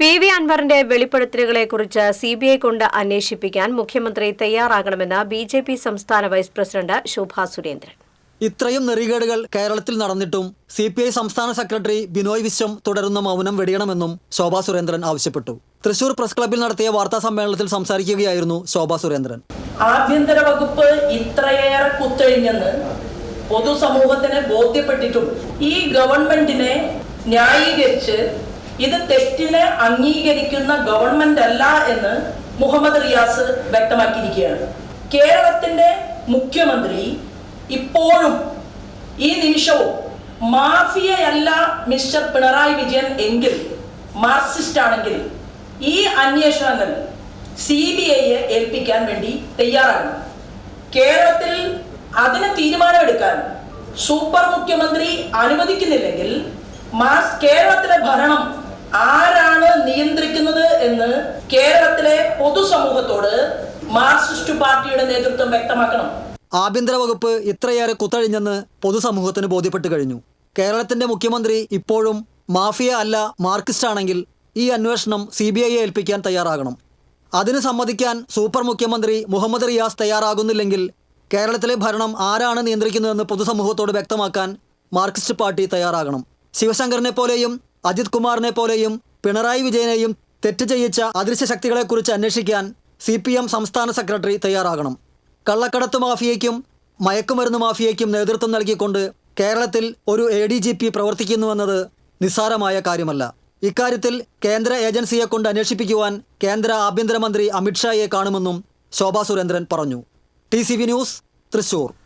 P V അൻവറിന്റെ വെളിപ്പെടുത്തലുകളെക്കുറിച്ച് C B I കൊണ്ട് അന്വേഷിപ്പിക്കാൻ മുഖ്യമന്ത്രി തയ്യാറാകണമെന്ന് ബി ജെ പി സംസ്ഥാന വൈസ് പ്രസിഡന്റ് ശോഭാ സുരേന്ദ്രൻ. ഇത്രയും നെറികേടുകൾ കേരളത്തിൽ നടന്നിട്ടും സി പി ഐ സംസ്ഥാന സെക്രട്ടറി ബിനോയ് വിശ്വം തുടരുന്ന മൗനം വെടിയണമെന്നും ശോഭാ സുരേന്ദ്രൻ ആവശ്യപ്പെട്ടു. തൃശൂർ പ്രസ് ക്ലബിൽ നടത്തിയ വാർത്താ സമ്മേളനത്തിൽ സംസാരിക്കുകയായിരുന്നു ശോഭാ സുരേന്ദ്രൻ. ആഭ്യന്തര വകുപ്പ് ഇത്രയേറെ കുത്തഴിഞ്ഞെന്ന് പൊതുസമൂഹത്തിന് ബോധ്യപ്പെട്ടിട്ടും ഈ ഗവൺമെന്റിനെ ന്യായീകരിച്ച് ഇത് തെറ്റിനെ അംഗീകരിക്കുന്ന ഗവൺമെന്റ് അല്ല എന്ന് മുഹമ്മദ് റിയാസ് വ്യക്തമാക്കിയിരിക്കുകയാണ്. കേരളത്തിന്റെ മുഖ്യമന്ത്രി ഇപ്പോഴും ഈ നിമിഷവും മാഫിയയല്ല മിസ്റ്റർ പിണറായി വിജയൻ എങ്കിൽ മാർക്സിസ്റ്റ് ആണെങ്കിൽ ഈ അന്വേഷണങ്ങൾ സി ബി ഐയെ ഏൽപ്പിക്കാൻ വേണ്ടി തയ്യാറാണ്. കേരളത്തിൽ അതിന് തീരുമാനമെടുക്കാൻ സൂപ്പർ മുഖ്യമന്ത്രി അനുവദിക്കുന്നില്ലെങ്കിൽ മാസ് കേരളത്തിലെ ഭരണം ആരാണ് നിയന്ത്രിക്കുന്നത് എന്ന് കേരളത്തിലെ പൊതുസമൂഹത്തോട് മാർക്സിസ്റ്റ് പാർട്ടിയുടെ നേതൃത്വം വ്യക്തമാക്കണം. ആഭ്യന്തര വകുപ്പ് ഇത്രയേറെ കുത്തഴിഞ്ഞെന്ന് പൊതുസമൂഹത്തിന് ബോധ്യപ്പെട്ട് കഴിഞ്ഞു. കേരളത്തിന്റെ മുഖ്യമന്ത്രി ഇപ്പോഴും മാഫിയ അല്ല മാർക്സിസ്റ്റ് ആണെങ്കിൽ ഈ അന്വേഷണം സി ബി ഐയെ ഏൽപ്പിക്കാൻ തയ്യാറാകണം. അതിന് സമ്മതിക്കാൻ സൂപ്പർ മുഖ്യമന്ത്രി മുഹമ്മദ് റിയാസ് തയ്യാറാകുന്നില്ലെങ്കിൽ കേരളത്തിലെ ഭരണം ആരാണ് നിയന്ത്രിക്കുന്നതെന്ന് പൊതുസമൂഹത്തോട് വ്യക്തമാക്കാൻ മാർക്സിസ്റ്റ് പാർട്ടി തയ്യാറാകണം. ശിവശങ്കറിനെ പോലെയും അജിത് കുമാറിനെ പോലെയും പിണറായി വിജയനെയും തെറ്റ് ചെയ്യിച്ച അദൃശ്യ ശക്തികളെക്കുറിച്ച് അന്വേഷിക്കാൻ സി പി എം സംസ്ഥാന സെക്രട്ടറി തയ്യാറാകണം. കള്ളക്കടത്ത് മാഫിയയ്ക്കും മയക്കുമരുന്ന് മാഫിയയ്ക്കും നേതൃത്വം നൽകിക്കൊണ്ട് കേരളത്തിൽ ഒരു എ ഡി ജി പി പ്രവർത്തിക്കുന്നുവെന്നത് നിസ്സാരമായ കാര്യമല്ല. ഇക്കാര്യത്തിൽ കേന്ദ്ര ഏജൻസിയെ കൊണ്ട് അന്വേഷിപ്പിക്കുവാൻ കേന്ദ്ര ആഭ്യന്തരമന്ത്രി അമിത്ഷായെ കാണുമെന്നും ശോഭാ സുരേന്ദ്രൻ പറഞ്ഞു. T news Thrissur.